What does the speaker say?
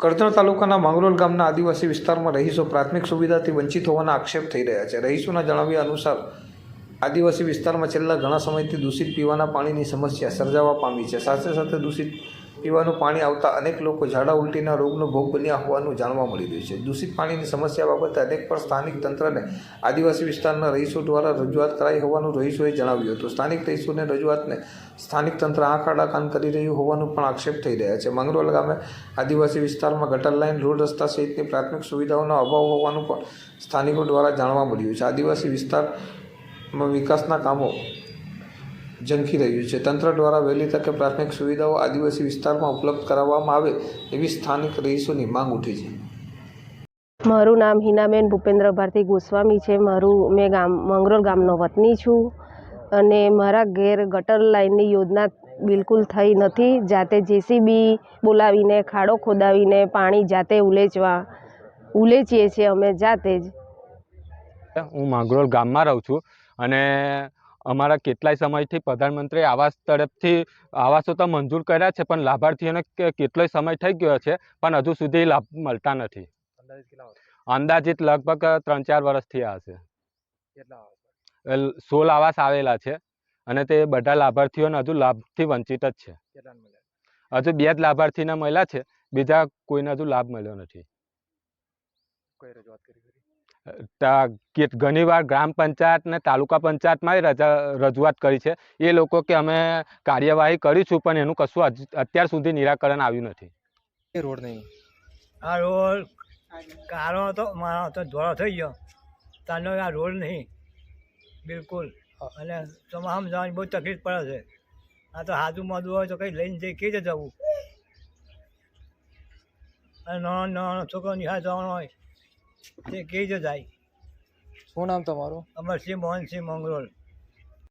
કરજણ તાલુકાના માંગરોલ ગામના આદિવાસી વિસ્તારમાં રહીશો પ્રાથમિક સુવિધાથી વંચિત હોવાના આક્ષેપ થઈ રહ્યા છે. રહીશોના જણાવ્યા અનુસાર, આદિવાસી વિસ્તારમાં છેલ્લા ઘણા સમયથી દૂષિત પીવાના પાણીની સમસ્યા સર્જાવા પામી છે. સાથે સાથે દૂષિત પીવાનું પાણી આવતા અનેક લોકો ઝાડા ઉલટીના રોગનો ભોગ બન્યા હોવાનું જાણવા મળી રહ્યું છે. દૂષિત પાણીની સમસ્યા બાબતે અનેક પર સ્થાનિક તંત્રને આદિવાસી વિસ્તારના રહીશો દ્વારા રજૂઆત કરાઈ હોવાનું રહીશોએ જણાવ્યું હતું. સ્થાનિક રહીશોને રજૂઆતને સ્થાનિક તંત્ર આંખ આડા કાન કરી રહ્યું હોવાનું પણ આક્ષેપ થઈ રહ્યા છે. મંગરોલ ગામે આદિવાસી વિસ્તારમાં ગટર લાઇન, રોડ રસ્તા સહિતની પ્રાથમિક સુવિધાઓનો અભાવ હોવાનું પણ સ્થાનિકો દ્વારા જાણવા મળ્યું છે. આદિવાસી વિસ્તારમાં વિકાસના કામો ઝંખી રહ્યું છે. તંત્ર દ્વારા વહેલી તકે પ્રાથમિક સુવિધાઓ આદિવાસી વિસ્તારમાં ઉપલબ્ધ કરાવવામાં આવે એવી સ્થાનિક રહીશોની માંગ ઉઠી છે. મારું નામ હિનાબેન ભૂપેન્દ્ર ભારતી ગોસ્વામી છે. મારું મેં ગામ મંગરોલ ગામનો વતની છું અને મારા ઘેર ગટર લાઇનની યોજના બિલકુલ થઈ નથી. જાતે જેસીબી બોલાવીને ખાડો ખોદાવીને પાણી જાતે ઉલેચવા ઉલેચીએ છીએ અમે જાતે જ. હું માંગરોલ ગામમાં રહું છું અને અમારા કેટલાય સમયથી પ્રધાનમંત્રી આવાસ તરફથી આવાસો તો મંજૂર કર્યા છે પણ લાભાર્થીઓને કેટલોય સમય થઈ ગયો છે પણ હજુ સુધી લાભ મળતા નથી. અંદાજિત લગભગ ત્રણ ચાર વર્ષથી આ છે સોળ આવાસ આવેલા છે અને તે બધા લાભાર્થીઓને હજુ લાભથી વંચિત જ છે. હજુ બે જ લાભાર્થીને મળ્યા છે બીજા કોઈને હજુ લાભ મળ્યો નથી. તા- કે ઘણીવાર ગ્રામ પંચાયત ને તાલુકા પંચાયતમાં રજા રજૂઆત કરી છે. એ લોકો કે અમે કાર્યવાહી કરીશું પણ એનું કશું અત્યાર સુધી નિરાકરણ આવ્યું નથી. એ રોડ નહીં. આ રોડ કારો હતો મારો તો ધોળો થઈ ગયો. તાનો આ રોડ નહીં. બિલકુલ. અને તમામ જવાની બહુ તકલીફ પડે છે. આ તો હાજુ મોઢું હોય તો કંઈ લઈને જઈ કઈ જવું. અને નાનો નાનો છોકરો નિહાળ જવાનો હોય. તે રીતે જાય. શું નામ તમારું? અમરસિંહ મોહનસિંહ મંગરોળ.